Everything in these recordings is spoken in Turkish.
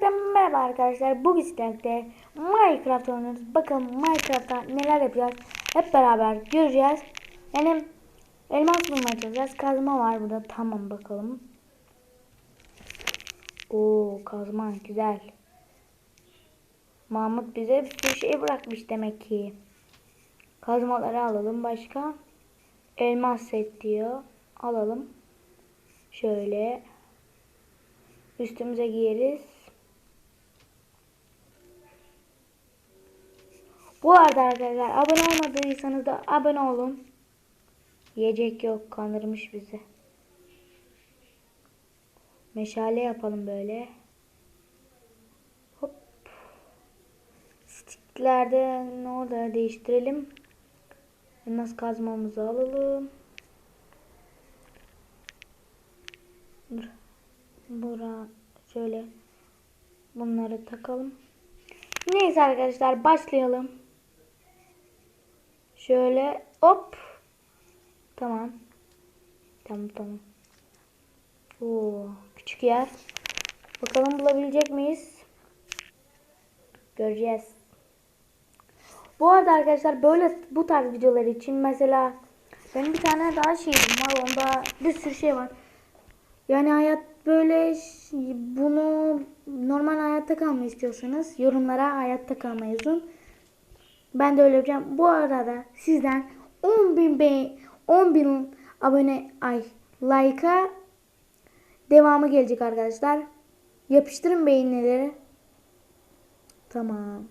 Tekrardan merhaba arkadaşlar. Bugün sizlerle Minecraft oynuyoruz. Bakalım Minecraft'ta neler yapacağız. Hep beraber göreceğiz. Yani elmas bulmaya çalışacağız. Kazma var burada. Tamam bakalım. Oo kazma güzel. Mahmut bize bir sürü şey bırakmış demek ki. Kazmaları alalım. Başka? Elmas set diyor. Alalım. Şöyle. Üstümüze giyeriz. Bu arada arkadaşlar abone olmadıysanız da abone olun. Yiyecek yok kandırmış bizi. Meşale yapalım böyle. Hop. Stiklerden orada değiştirelim. Elmas kazmamızı alalım. Dur. Bura şöyle bunları takalım. Neyse arkadaşlar başlayalım. Şöyle hop. Tamam. Tamam tamam. Oo, küçük yer. Bakalım bulabilecek miyiz? Göreceğiz. Bu arada arkadaşlar böyle bu tarz videolar için mesela benim bir tane daha şeyim var. Onda bir sürü şey var. Yani hayat böyle bunu normal hayatta kalmayı istiyorsanız yorumlara hayatta kalma yazın. Ben de öyle yapacağım. Bu arada sizden 10 bin be 10 bin abone ay like'a devamı gelecek arkadaşlar. Yapıştırın beğenileri. Tamam.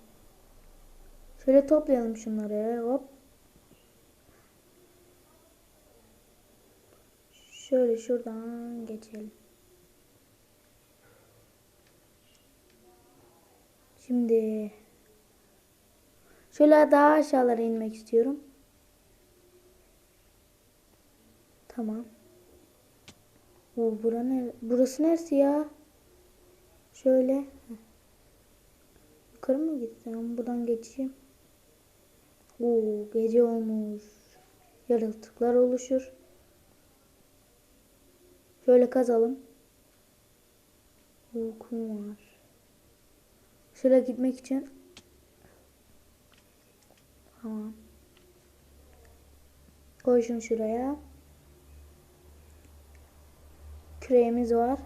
Şöyle toplayalım şunları. Hop. Şöyle şuradan geçelim. Şimdi şöyle daha aşağılara inmek istiyorum. Tamam. Oo, bura? Burası neresi ya? Şöyle. Yukarı mı gitsem? Buradan geçeyim. Oo, gece olmuş. Yaratıklar oluşur. Şöyle kazalım. Uykum var. Şöyle gitmek için. Tamam. Koy şunu şuraya. Küreğimiz var.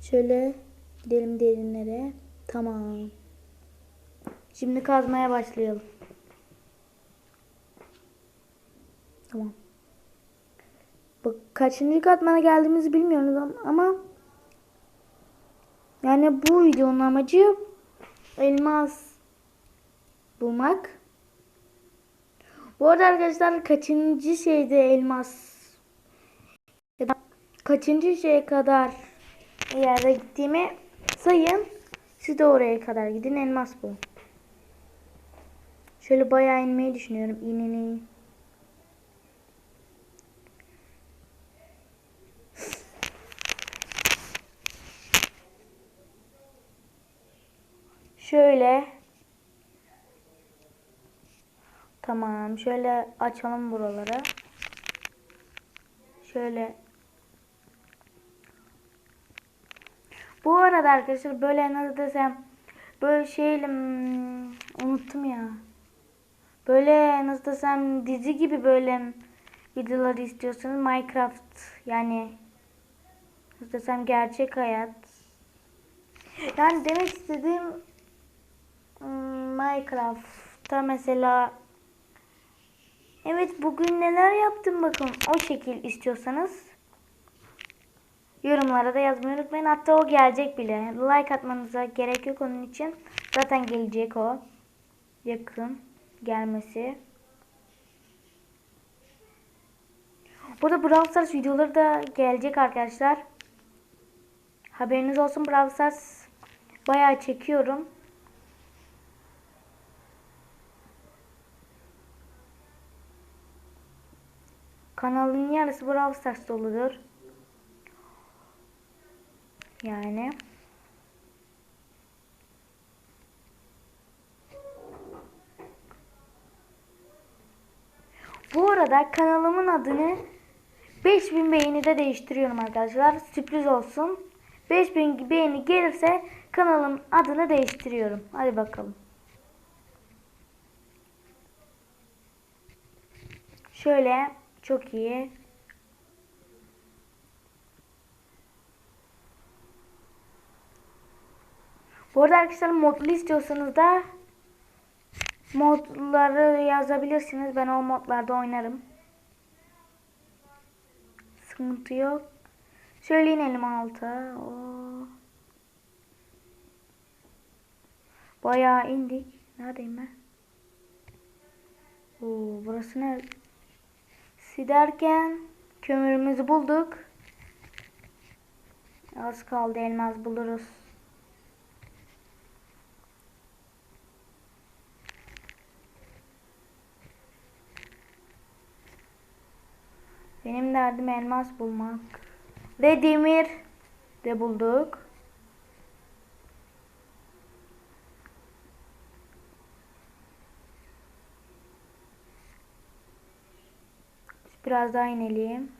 Şöyle gidelim derinlere. Tamam. Şimdi kazmaya başlayalım. Tamam. Bak kaçıncı katmana geldiğimizi bilmiyoruz am- ama yani bu videonun amacı elmas bulmak. Bu arada arkadaşlar kaçıncı şeyde elmas ya da kaçıncı şeye kadar yerde gittiğimi sayın. Siz de oraya kadar gidin elmas bulun. Şöyle bayağı inmeyi düşünüyorum. İnin Şöyle. Tamam. Şöyle açalım buraları. Şöyle. Bu arada arkadaşlar böyle nasıl desem böyle şeyle hmm, unuttum ya. Böyle nasıl desem dizi gibi böyle videoları istiyorsanız Minecraft yani nasıl desem gerçek hayat. Yani demek istediğim Minecraft'ta mesela Evet bugün neler yaptım bakın o şekil istiyorsanız yorumlara da yazmayı unutmayın. Hatta o gelecek bile. Like atmanıza gerek yok onun için. Zaten gelecek o. Yakın gelmesi. Burada Brawl Stars videoları da gelecek arkadaşlar. Haberiniz olsun Brawl Stars bayağı çekiyorum. Kanalın yarısı Brawl Stars doludur. Yani. Bu arada kanalımın adını 5000 beğeni de değiştiriyorum arkadaşlar. Sürpriz olsun. 5000 beğeni gelirse kanalın adını değiştiriyorum. Hadi bakalım. Şöyle çok iyi. Bu arada arkadaşlar modlu istiyorsanız da modları yazabilirsiniz. Ben o modlarda oynarım. Sıkıntı yok. Şöyle inelim alta. Oo. Bayağı indik. Neredeyim ben? Oo, burası ne? Siderken kömürümüzü bulduk. Az kaldı elmas buluruz. Benim derdim elmas bulmak. Ve demir de bulduk. Biraz daha inelim.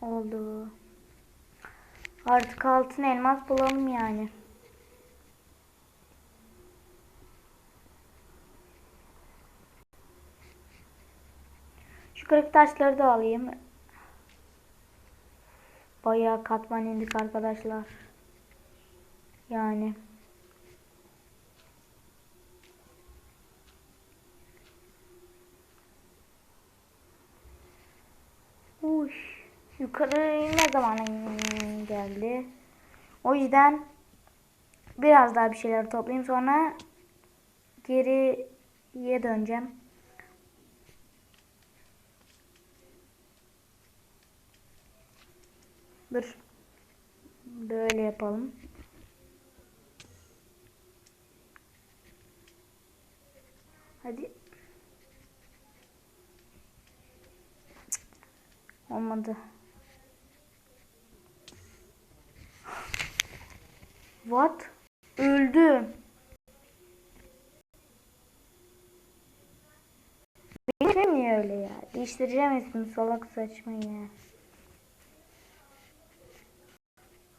Oldu. Artık altın elmas bulalım yani. Şu kırık taşları da alayım. Bayağı katman indik arkadaşlar. Yani. Yukarı ne zaman geldi? O yüzden biraz daha bir şeyler toplayayım sonra geriye döneceğim. Dur. Böyle yapalım. Hadi. Olmadı. What? Öldü. Benim niye öyle ya? Değiştireceğim salak saçma ya.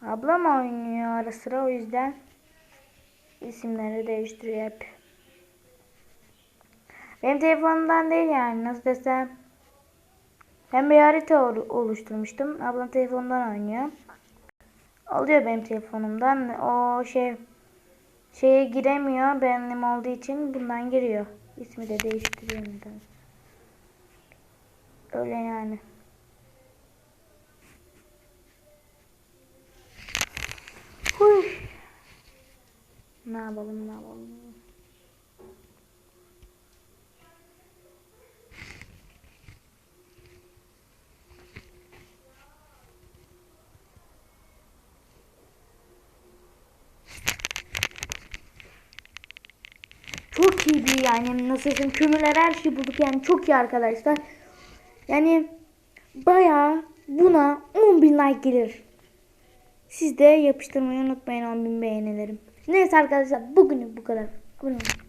Ablam oynuyor ara sıra o yüzden isimleri değiştiriyor hep. Benim telefonumdan değil yani nasıl desem. Ben bir harita ol- oluşturmuştum. Ablam telefonundan oynuyor. Alıyor benim telefonumdan. O şey şeye giremiyor benim olduğu için bundan giriyor. İsmi de değiştiriyor neden. Öyle yani. Huy. Ne yapalım ne yapalım. Yani nasıl desem kömürler her şeyi bulduk yani çok iyi arkadaşlar. Yani bayağı buna 10.000 like gelir. Siz de yapıştırmayı unutmayın 10.000 beğenilerim. Neyse arkadaşlar bugünlük bu kadar. Abone olun.